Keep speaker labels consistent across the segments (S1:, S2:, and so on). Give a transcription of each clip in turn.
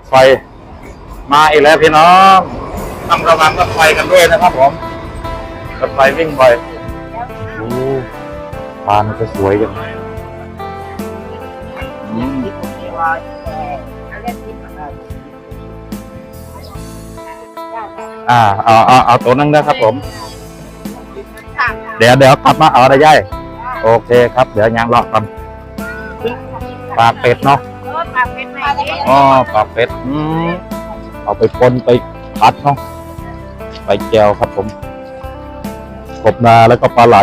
S1: ถไฟ มาอีกแล้วพี่น้องต้องระวังรถไฟกันด้วยนะครับผมรถไฟวิ่งบ่อยโอ้ปลามันจะสวยจังอืมอ่าเอาเอาเอาตัวนั้นนะครับผม เดี๋ยวเดี๋ยวกลับมาเอาได้ย่ายโอเคครับ เดี๋ยวยางรอกันปลาเป็ดเนาะ ปลาเป็ดอ๋อปลาเป็ดอืมเอาไปปนไปผัดเนาะไปแกวครับผมกบนาแล้วก็ปลาไหล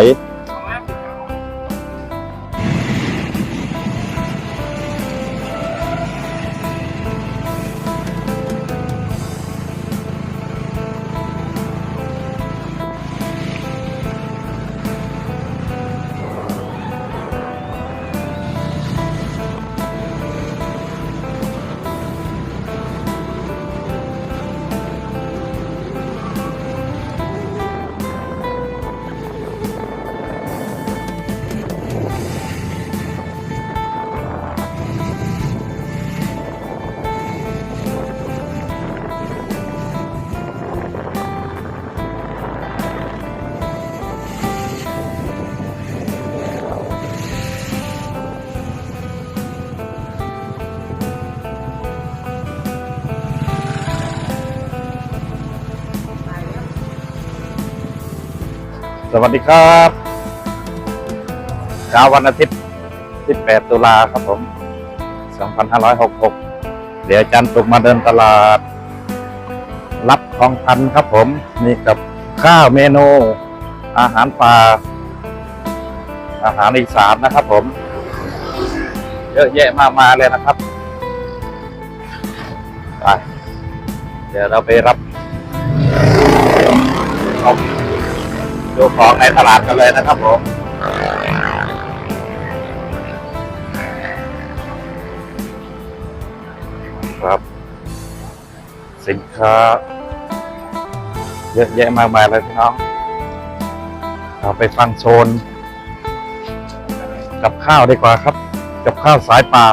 S1: สวัสดีครับเช้าวันอาทิตย์ 18 ตุลาครับผม 2566 เดี๋ยวจันทร์ศุกมาเดินตลาด รับทองพันครับผม นี่กับข้าวเมนู อาหารป่าอาหารอีสานนะครับผม เยอะแยะมากมายเลยนะครับไปเดี๋ยวเราไปรับ ของในตลาดกันเลยนะครับผมครับ สินค้า เยอะแยะมากมายเลยพี่น้อง เราไปฟังโซน กับข้าวดีกว่าครับ กับข้าวสายป่า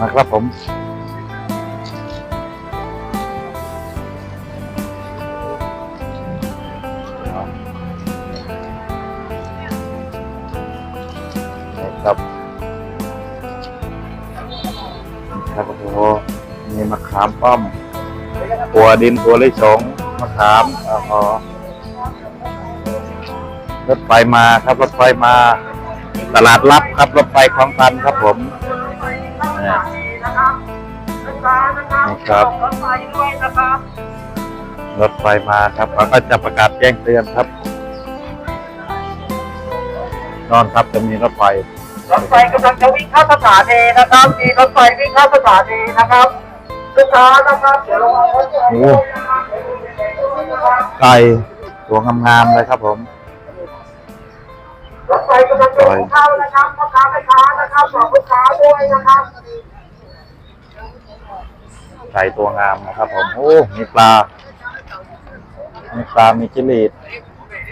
S1: นะครับผม ป้อมตัวดินตัวลิสงมะขามอ๋อรถไฟมาครับรถไฟมา ตลาดลับครับรถไฟคลองตันครับผมนี่นี่ครับรถไฟมาครับเขาก็จะประกาศแจ้งเตือนครับนอนครับจะมีรถไฟ
S2: รถไฟกำลังจะวิ่งเข้าสถานีนะครับมีรถไฟวิ่งเข้าสถานีนะครับ ลูกค้านะครับเดี๋ยวลงมา
S1: โอ้ไก่ตัวงามๆเลยครับผม
S2: รถไฟกำลังจะวิ่งเข้านะครับพ่อค้าแม่ค้านะครับบอกลูกค้าด้วยนะครับ
S1: ไก่ตัวงามนะครับผมโอ้มีปลา มีปลา มีจิลีด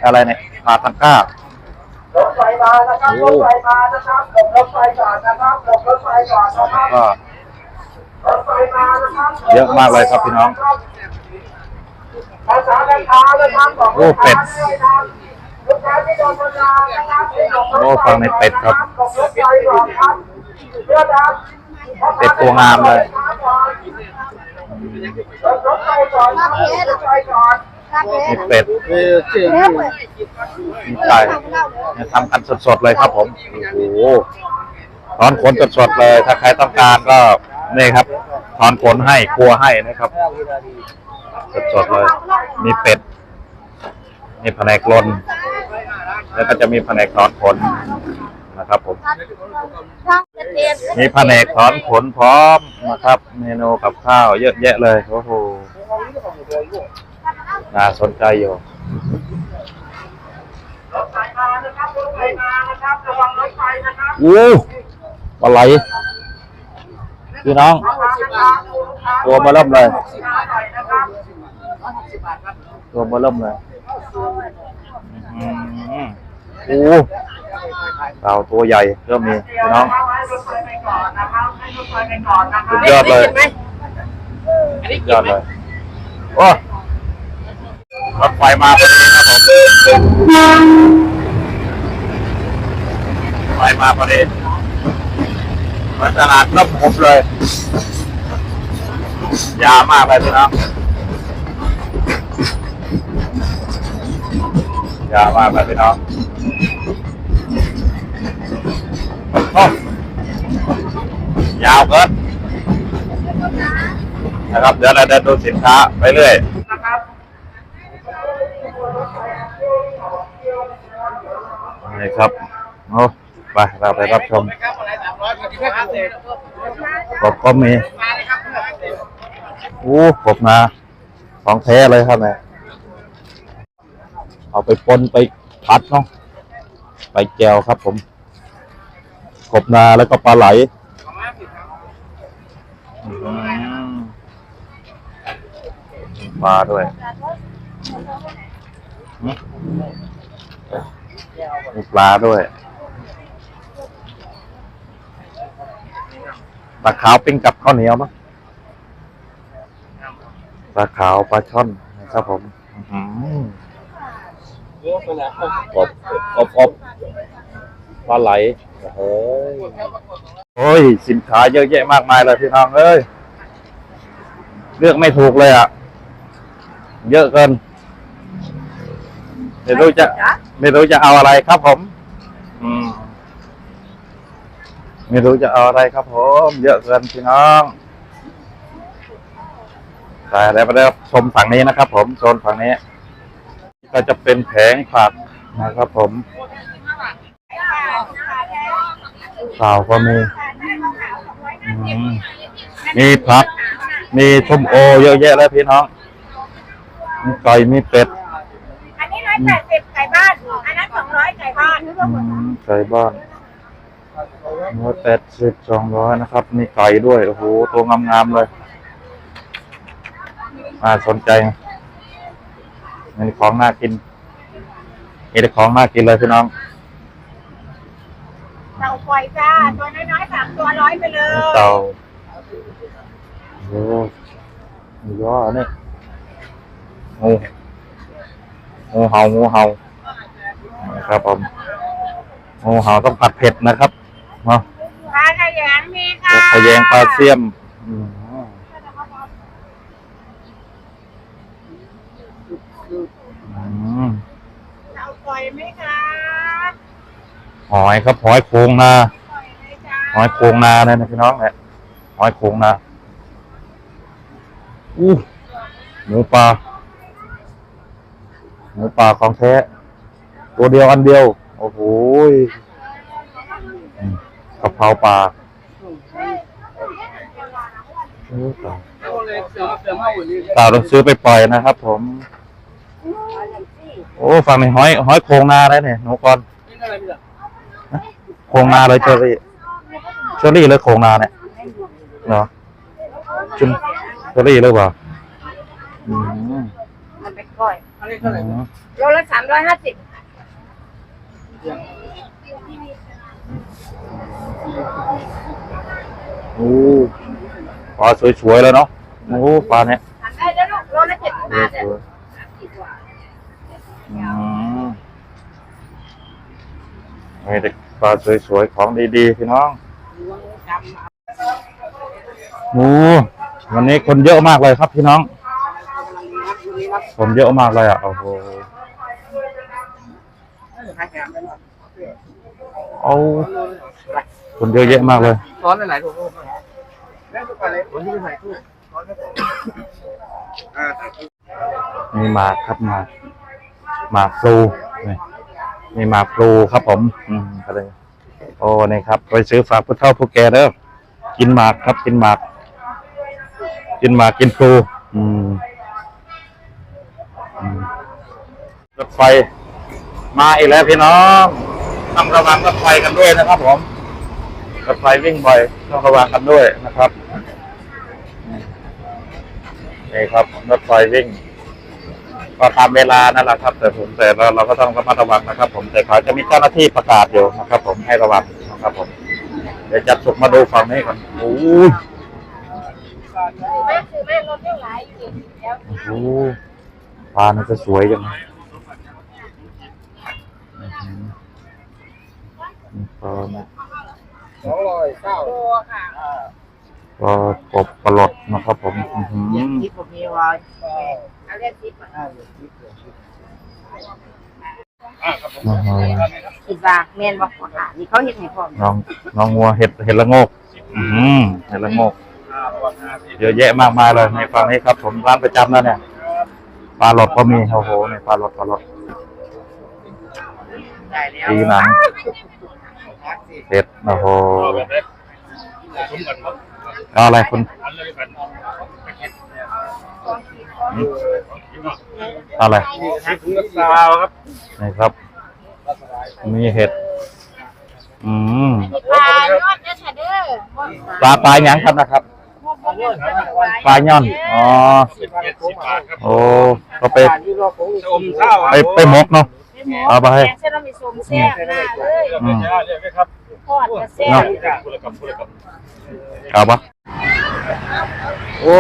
S1: อะไรเนี่ยปลาตังก้าร
S2: ถไฟมานะครับรถไฟมานะครับหลบรถไฟก่อนนะครับหลบรถไฟก่อนนะครับ
S1: เยอะมากเลยครับพี่น้อง
S2: พ่อค้าแม่ค้านะครับบอก
S1: โอ้
S2: ลูก
S1: เป็
S2: ค้า
S1: ด
S2: ด้วยนะครับลูกค้าที่โดนบรรดานะครับที่หลบรถไฟ
S1: โอ้ฟังในเป็ดครับ
S2: หลบรถไฟก่อนครับเพื่อครับ
S1: เป็ดตัวงามเลย
S2: รถไฟก่อนครับรถไฟก่อน
S1: มีเป็ดมีไก่เนี่ยทำกันสดๆเลยครับผม โอ้โหถอนขนสดๆเลย ถ้าใครต้องการก็ นี่ครับถอนขนให้ครัวให้นะครับสดๆเลย มีเป็ด มีแผนกลนแล้วก็จะมีแผนกถอนขนนะครับผมมีแผนกถอนขนพร้อมนะครับ เมนูกับข้าวเยอะแยะเลยโอ้โหน่าสนใจอยู่
S2: รถไฟมานะครับรถไฟมานะครับระวังรถไฟนะครับ
S1: โอ้ปลาไหล พี่น้อง ตัวมาเริ่มเลย ตัวมาเริ่มเลยอืมโอ้เต่าตัวใหญ่ก็มีพี่น้องสุดยอดเลยยอดเลยโอ้รถไฟมาพอดีครับผมไฟมาพอดี มาตลาดนบผมเลย ยาวมากเลยพี่น้องยาวมากเลยพี่น้องโอ้ยาวเกินนะครับ เดี๋ยวเราเดินดูสินค้าไปเรื่อย
S2: นะครับ
S1: นี่ครับโอ้ไป เราไปรับชม กบก็มีโอ้กบมาของแท้เลยครับเนี่ยเอาไปปนไปผัดเนาะไปแจวครับผมกบนาแล้วก็ปลาไหลปลาด้วยมีปลาด้วย ปลาขาวปิ้งกับข้าวเหนียวมั้งปลาขาวปลาช่อนนะครับผมอื้อหือกบกบกบปลาไหลโอ้โหโอ้ยสินค้าเยอะแยะมากมายเลยพี่น้องเอ้ยเลือกไม่ถูกเลยอะ เยอะเกิน ไม่รู้จะ ไม่รู้จะเอาอะไรครับผม อืม ไม่รู้จะเอาอะไรครับผม เยอะเกินพี่น้องแต่แล้วมาได้ชมฝั่งนี้นะครับ ผมโซนฝั่งนี้ ก็จะเป็นแผงผักนะครับ ผมข่าวก็มีอืมมีผัก มีส้มโอ เยอะแยะแล้วพี่น้องมีไก่มีเป็ด
S3: อันนี้ร้อยแปดสิบไก่บ้าน อันนั้นสองร้อยไก่บ้าน
S1: อืมไก่บ้าน ร้อยแปดสิบสองร้อยนะครับ มีไก่ด้วย โอ้โห ตัวงามๆเลยน่าสนใจมีของน่ากิน มีแต่ของน่ากินเลยพี่น้อง
S3: เต่าปล่อยจ้า ตัวน้อยๆสามตัวร้อยไปเลย
S1: เต่าโอ้โหมีย้ออันนี่งูงูเห่างูเห่านะครับผมงูเห่าต้องผัดเผ็ดนะครับ เนาะ
S3: ปลาขยงมีค่ะ
S1: ทะแยงปลาเสียมอืมอืม
S3: เต่าปล่อยไหมคะ
S1: หอยครับหอยโครงนา
S3: ปล่อยเลยจ้า
S1: หอยโครงนาเลยนะพี่น้องเนี่ยหอยโครงนาอู้หมูปลาหมูปลาของแท้ตัวเดียวอันเดียว โอ้โหยอืม กะเพราปลาโอ้ตายตาซื้อไปปล่อยนะครับ ผม โอ้ฟังในห้อยห้อยโครงนาได้เนี่ยหนูก่อนโครงนาเลยเชอรี่เชอรี่เลยโครงนาเนี่ยเหรอจุนเชอรี่เลยเปล่าอืม
S3: มันเป็นก้อยโลละสามร้อยห้าสิบ
S1: โอ้ปลาสวยๆเลยเนาะโอ้ปลาเนี่ย
S3: ทำได้แล้วลูกโลละเจ็ดสิบบาท
S1: ส
S3: อะ
S1: วยๆอืมมีแต่ปลาสวยๆของดีๆพี่น้องโอ้วันนี้คนเยอะมากเลยครับพี่น้อง คนเยอะมากเลยอะโอ้โหเอา คนเยอะแยะมากเลย
S2: ซ้อนหลายๆถูกแล้วทุกอะไรคนที่ไปถ่ายรูปซ้อนก็อ่า
S1: มีหมากครับหมากหมากพลูนี่มีหมากพลูครับผม อืมก็เลยโอ้นี่ครับ ไปซื้อฝากผู้เฒ่าผู้แก่เด้อกินหมากครับ กินหมาก กินหมากกินพลูอืมอืมรถไฟมาอีกแล้วพี่น้องต้องระวังรถไฟกันด้วยนะครับผม รถไฟวิ่งบ่อยต้องระวังกันด้วยนะครับนี่ครับรถไฟวิ่งก็ตามเวลานั่นแหละครับ แต่ผมแต่เราเราก็ต้องระมัดระวังนะครับ ผมแต่เขาจะมีเจ้าหน้าที่ประกาศอยู่นะครับ ผมให้ระวังนะครับ ผม เดี๋ยวจัดสุกมาดูฝั่งนี้ก่อนโอ้ย
S3: แม่ซื้อแม่รถเท่าไหร่
S1: โอ้โหปลานี่จะสวยจังอื้อหือนี่ปลาเนี่ย
S2: สองร้อยเก้า
S3: ตัวค่ะ
S1: ปลากบปลาหลดนะครับ ผมอื้อหือ
S2: ที่ผมมีไว้
S3: เอาเรียกทิปอะ
S1: อื้อหือ
S3: คิดว่าแม่นบ่ค่ะ นี่เขาเฮ็ดให้พร้อม
S1: น้องน้องงัวเห็ดเห็ดละโงกอืมเห็ดละโงก เยอะแยะมากมายเลยในฝั่งนี้ครับ ผมร้านประจำแล้วเนี่ยปลาหลดก็มีโอ้โหในปลาหลดปลาหลด
S2: ได้แล้ว
S1: ปีหนัง เห็ดโอ้โหเอาอะไรคุณอะไร
S2: สาวครับ
S1: นี่ครับ มีเห็ด อืม
S3: ปลายอดเด้อค่ะเด้อ
S1: ปลาปลาหยังครับนะครับ ปลาย่อน อ๋อ โอ้ก็ไปไปหมกเนาะ เอาไปให้
S3: แกงเส้นเรามีสมแซ่บหน้าเลย
S1: อืม
S3: ทอดกระแซ่
S1: เนาะ
S3: บ
S1: เอาปะโอ้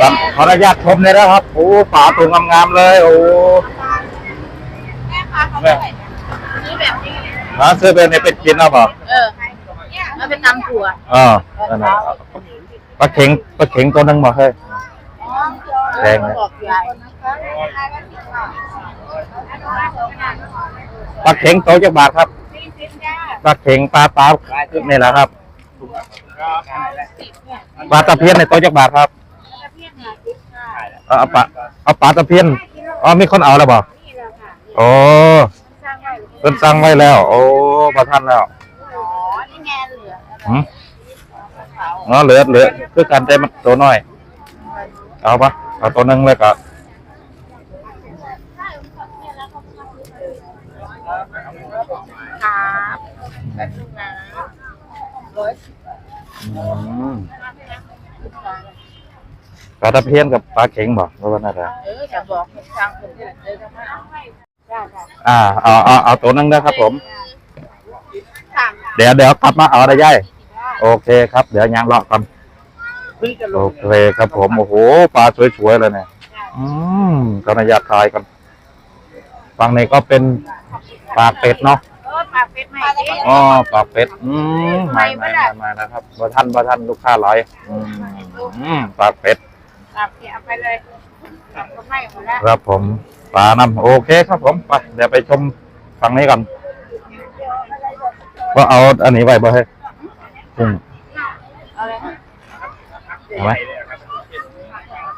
S1: ครับขออนุญาตชมเลยนะครับ โอ้ฝาถุงงามๆเลย โอ้
S3: แม่ค้าเขาเท่าไหร่นี่แบบนี้
S1: ร้านซื้อเป็นเนี่ยเป็นกินเอาเปล่า
S3: เออมันเป็นตำถั่ว
S1: เออนั่นน่ะปลาเข็งปลาเข็งตัวหนึงบ่เฮ้ย แพงไหม
S3: บอกใหญ่
S1: ปลาเข็งโตจักบาทครับปลาเข็งปลาตานี่แหละครับปลาตะเพียนในโตจักบาทครับเอาปลาเอาปลาตะเพียนอ๋อมีคนเอาแล้วบ่โอ้เพิ่นสั่งไว้แล้ว โอ้ประทันแล้ว
S3: อ๋อนี่แงเหลือ
S1: อ๋อเหลือเหลือคือกันแต่มันตัวน้อย เอาปะ เอาตัวนึงเลยก็
S3: ครับแบบลูกนะร้อย
S1: อืมปลาตะเพียนกับปลาเข็งบอกว่าน่าจะ
S3: เออจะบอกทางคนที่เดินเข้ามาได้ค่ะ
S1: อ่าเอาเอาเอาตัวหนึงนะครับผม เดี๋ยวเดี๋ยวกลับมาเอาได้ย่ายโอเคครับ เดี๋ยวยังรอก่อน
S2: พิ่งจะล
S1: โองเคครับผม โอ้โห ปลาสวยๆเลยเนี่ย อืมกำลังอยากทายกัน ฝั่งนี้ก็เป็นปลาเป็ดเนาะ
S3: เออปลาเป็ดใหม่ดิ
S1: อ๋อ ปลาเป็ด อืมมามามามานะครับบ่ท่านบ่ท่านลูกค้าหลายอืมอืมปลาเป็ด
S3: ปลาเปียเอาไปเลยปลาก็ไม่หมดแล้ว
S1: ครับผม ปลาน้ำโอเคครับผม ไป เดี๋ยวไปชมฝั่งนี้ก่อนว่าเอาอันนี้ไว้บ่ให้กุ้ง
S3: เอาเลย
S1: เอาไหม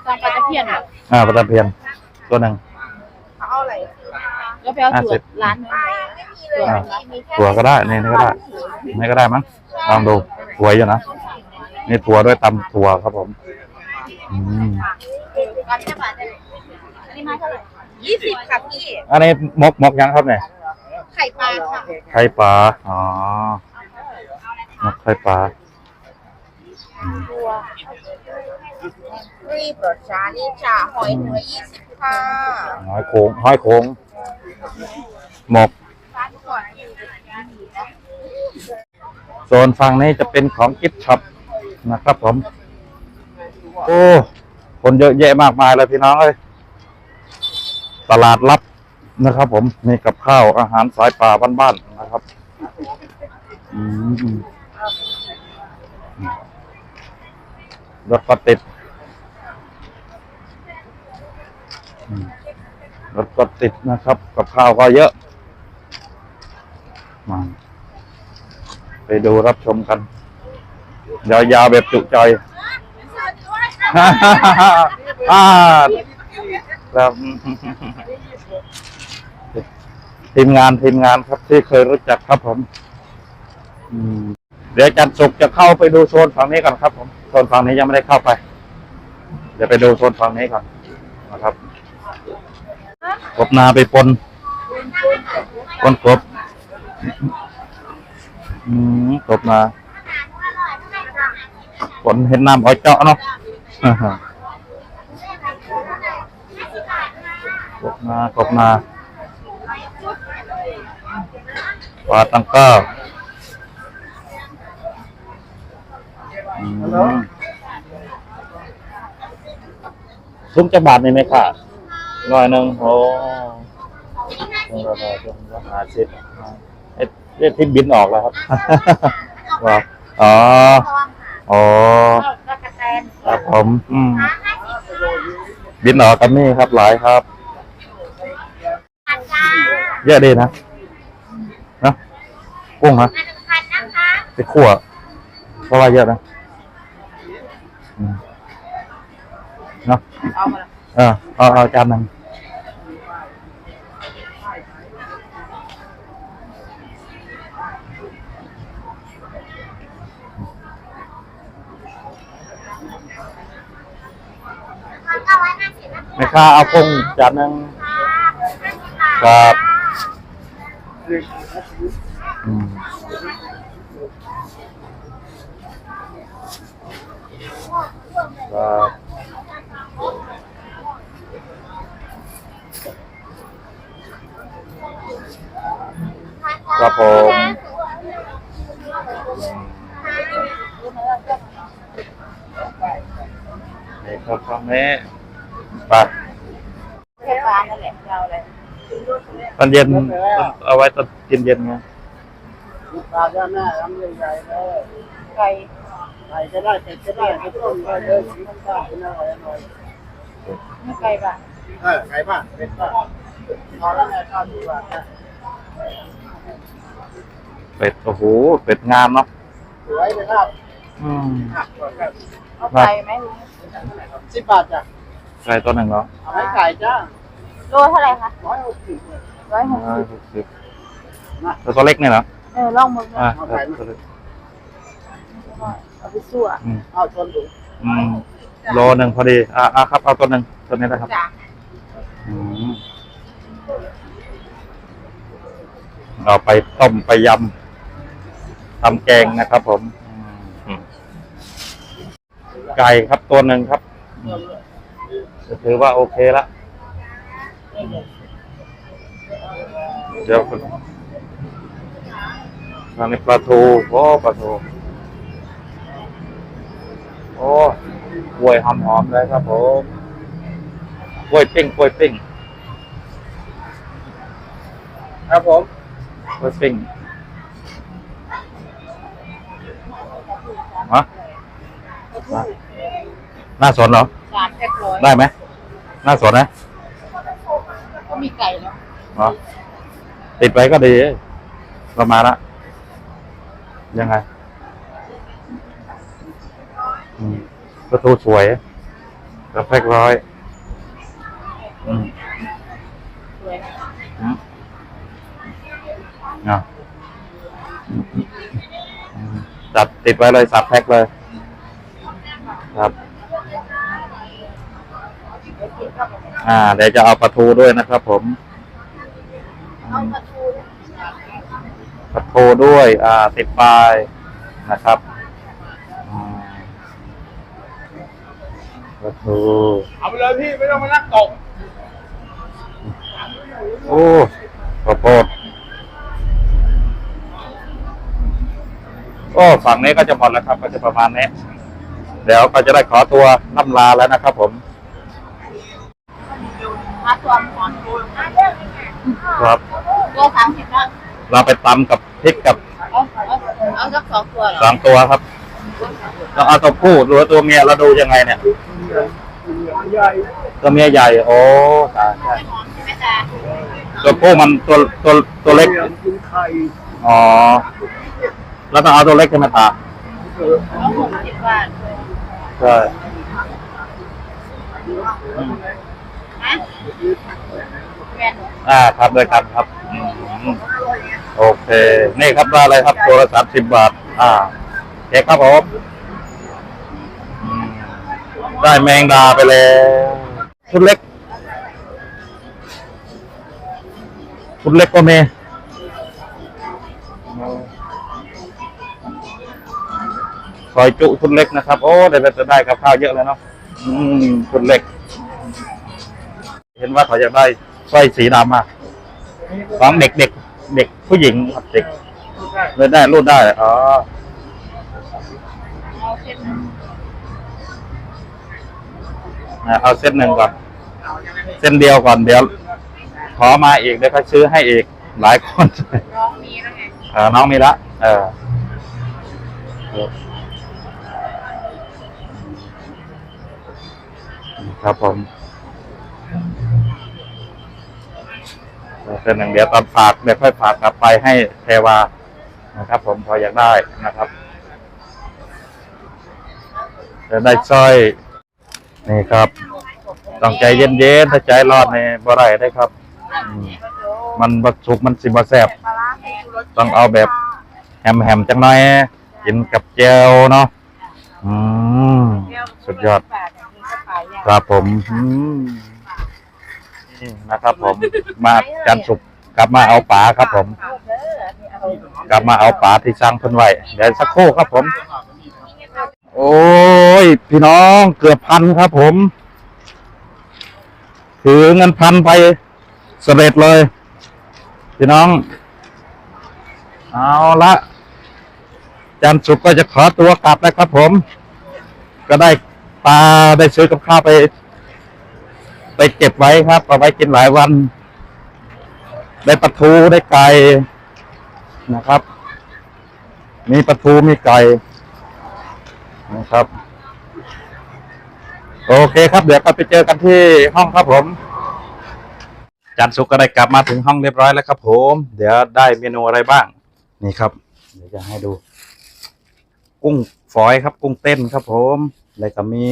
S3: สั่งปลาตะเพียนเหรอ
S1: อ่าปลาตะเพียนตัวหนึ่ง
S3: เอาอะไรแล้วไปเอา
S1: ห้า
S3: ถั่
S1: สิ
S3: ว
S1: บ
S3: ร้านนึงถั่ว
S1: อ่า
S3: มีแค่
S1: ถั่วก็ได้นี่นี่ก็ได้นี่ก็ได้มั้งลองดูถั่วอยู่นะนี่ถั่วด้วยตำถั่วครับผมอืม
S3: กันแค่บาทเดียวอันนี้มาเท่าไหร่ยี่สิบค่ะพี่
S1: อันนี้มกมกยังครับเนี่ย
S3: ไข่ปลาค่ะ
S1: ไข่ปลา อ๋อ มกไข่ปลา
S3: ตัว รีบรสชานี่จ่าหอยหัวยี่สิบค่ะ
S1: หอยโขงหอยโขงหมกโซนฝั่งนี้จะเป็นของกิฟต์ช็อปนะครับผม โอ้คนเยอะแยะมากมายเลยพี่น้องเอ้ยตลาดลับนะครับผมมีกับข้าวอาหารสายป่าบ้านๆนะครับอืมรถก็ติดอืม รถก็ติดนะครับ กับข้าวก็เยอะ มา ไปดูรับชมกัน ยาวๆแบบจุใจอ่าครับทีมงานทีมงานครับที่เคยรู้จักครับผมอืมเดี๋ยวจันสุกจะเข้าไปดูโซนฝั่งนี้ก่อนครับ ผมโซนฝั่งนี้ยังไม่ได้เข้าไป เดี๋ยวไปดูโซนฝั่งนี้ก่อนนะครับ กบนาไปปนปนกบอืมกบนาฝนเห็นน้ำหอยเจาะเนาะกบนากบนาปลาตังก้าอืมซุ้มจะบาทนี่ไหมค่ะ ร้อยหนึ่งโอ้ถุงละร้อยถุงละห้าสิบเอ๊ะเอ๊ะที่บินออกแล้วครับว้าวอ๋ออ๋อ
S3: ก็กระแตน
S1: ครับผมอืม
S3: ห้าสิบ
S1: บินออกกันนี่ครับหลายครับ
S3: พันจ้า
S1: เยอะดีนะนะกุ้งนะ
S3: หนึ่งพันนะคะ
S1: ไปคั่วเพราะว่าเยอะนะอืมเนาะ
S3: เอามา
S1: เออเอาเอาจานหนึ่ง แม่ค้าเอากุ้งจานหนึ่งครับอืมครับครับผมนี่ครับคำนี้ ไป
S3: แค่ปลานั่นแหละเราเลย
S1: ตอนเย็นเอาไว้ตอนกินเย็นไง
S2: ปลาด้านหน้าลำใหญ่ๆเลย
S3: ไก่
S2: ไก่ก็ได้เป็ดก็ได้ไม่ต้มก็เลยสีน้ำตาลเป็นอร่อยอร่อย
S3: ไม่ไก่ปะ
S2: เออไก่บ้านเป็ดบ้านพอแล้วไงข้าวดีกว่า
S1: เป็ดโอ้โหเป็ดงามเนาะ
S2: สวยเลยครับ
S1: อืม
S3: เอาไก่ไหม
S2: สิบบาทจ้ะ
S1: ไก่ตัวหนึ่งเหรอ
S2: เอาไว้ไก่จ้า
S3: โลเท่าไหร่คะ
S2: ร้อยหกสิบ
S3: ร้อยหก
S1: ร้อย
S3: สิบ
S1: หกสิบแล้วตัวเล็กเนี่ยเหรอ
S3: เออลองมือ
S1: อ่า
S3: มา
S1: ตัวเล็ก
S3: เอาไปสั่ว
S1: อืม
S2: เอาชนดู
S1: อืมโลหนึ่งพอดี อ่าอ่าครับ เอาตัวหนึ่งตัวนี้นะครับ
S3: จ้ะ
S1: อืมเอาไปต้มไปยำทำแกงนะครับผมอืมไก่ครับตัวหนึ่งครับอืม ก็ถือว่าโอเคละเดี๋ยวคุณอันนี้ปลาทูโอ้ปลาทูโอ้กล้วยหอมๆเลยครับผมกล้วยปิ้งกล้วยปิ้ง
S2: ครับผม
S1: กล้วยปิ้งฮะ หน้าสนเหรอ
S3: สามแพ็คร้อย
S1: ได้ไหมหน้าสนนะ
S3: ก็มีไก่แล้ว
S1: เหรอติดไว้ก็ดีเรามาละยังไงอืมประตูสวยกระแพกร้อยอืม
S3: สวย
S1: อืมอะอืมจัดติดไว้เลยสับแพ็คเลย ครับ อ่าเดี๋ยวจะเอาปลาทูด้วยนะครับ ผม
S3: เอาปลาทู
S1: ปลาทูด้วย อ่าติดปลายนะครับอืมปลาทู
S2: เอาไปเลยพี่ไม่ต้องมานั่งตก
S1: โอ้ข้าวโพดโอ้ฝั่งนี้ก็จะหมดแล้วครับ ก็จะประมาณนี้ เดี๋ยวก็จะได้ขอตัวล่ำลาแล้วนะครับผม
S3: มาตัวหมอนมาเรื่องนี้ ค่ะ
S1: ครับ
S3: ตัวสามสิบแล้ว
S1: เราไปตำกับพริกกับ
S3: เอาเอาเอาสักสองตัวเหรอ
S1: สามตัวครับ เราเอาตัวผู้หรือว่าตัวเมียเราดูยังไงเนี่ย
S2: ใหญ่
S1: ตัวเมียใหญ่ โอ้ตายใช่
S3: หอมใช่ไหมจ๊ะ
S1: ตัวผู้มันตัวตัวตัวเล็ก
S2: กินไข่
S1: อ๋อแล้วต้องเอาตัวเล็กใช่ไหมตา
S3: เอาหกสิบบาท
S1: ใช่ อืม
S3: นะแม่น
S1: อ่าครับด้วยกันครับอืมโอเค นี่ครับได้เลยครับตัวละสามสิบบาท อ่าโอเคครับผมอืมได้แมงดาไปแล้วชุดเล็กชุดเล็กก็มีซอยจุชุดเล็กนะครับ โอ้ได้จะได้กับข้าวเยอะเลยเนาะอืมชุดเล็ก เห็นว่าเขาจะได้สร้อยสีดำมาของเด็กเด็กเด็กผู้หญิงครับเด็กเลยได้รูดได้อ๋อ
S3: เอาเส้น
S1: นะเอาเส้นหนึ่งก่อน เส้นเดียวก่อนเดี๋ยว ขอมาอีกเดี๋ยวเขาซื้อให้อีกหลายคน
S3: น้องมีแล้วไง
S1: เออน้องมีละเออครับผม เส้นหนึ่งเดียวตอนฝากเดี๋ยวค่อยฝากกลับไปให้เทวานะครับ ผมพออยากได้นะครับจะได้สร้อย นี่ครับ ต้องใจเย็นๆถ้าใจร้อนในบ่ได้ได้ครับ มันบักสุกมันสิบแซ่บ
S3: ปลาแห้งรส
S1: ต้องเอาแบบแฮมแฮมๆจังหน่อยกินกับเจลเนาะอืมสุดยอดครับผมอืม นี่นะครับ ผมมาจันทร์สุกร์กลับมาเอาป๋าครับผม กลับมาเอาป๋าที่สร้างเพิ่นไว้เดี๋ยวสักครู่ครับผม โอ้ย พี่น้องเกือบพันครับผม ถือเงินพันไปสำเร็จเลย พี่น้อง เอาละจันทร์สุกร์ก็จะขอตัวกลับแล้วครับผม ก็ได้ปลาได้ซื้อกับข้าวไป ไปเก็บไว้ครับเอาไว้กินหลายวัน ได้ปลาทูได้ไก่นะครับ มีปลาทูมีไก่นะครับ โอเคครับ เดี๋ยวก็ไปเจอกันที่ห้องครับผมจันสุกก็ได้กลับมาถึงห้องเรียบร้อยแล้วครับผม เดี๋ยวได้เมนูอะไรบ้าง นี่ครับ เดี๋ยวจะให้ดู กุ้งฝอยครับ กุ้งเต้นครับผม แล้วก็มี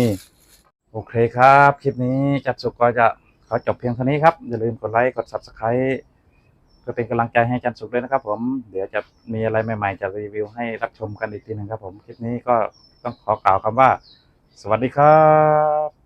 S1: โอเคครับ คลิปนี้จัดสุกก็จะขอจบเพียงเท่านี้ครับ อย่าลืมกดไลค์ กด subscribe เพื่อเป็นกำลังใจให้จันสุกด้วยนะครับผม เดี๋ยวจะมีอะไรใหม่ ๆ จะรีวิวให้รับชมกันอีกทีหนึงครับผม คลิปนี้ก็ต้องขอกล่าวคำว่า สวัสดีครับ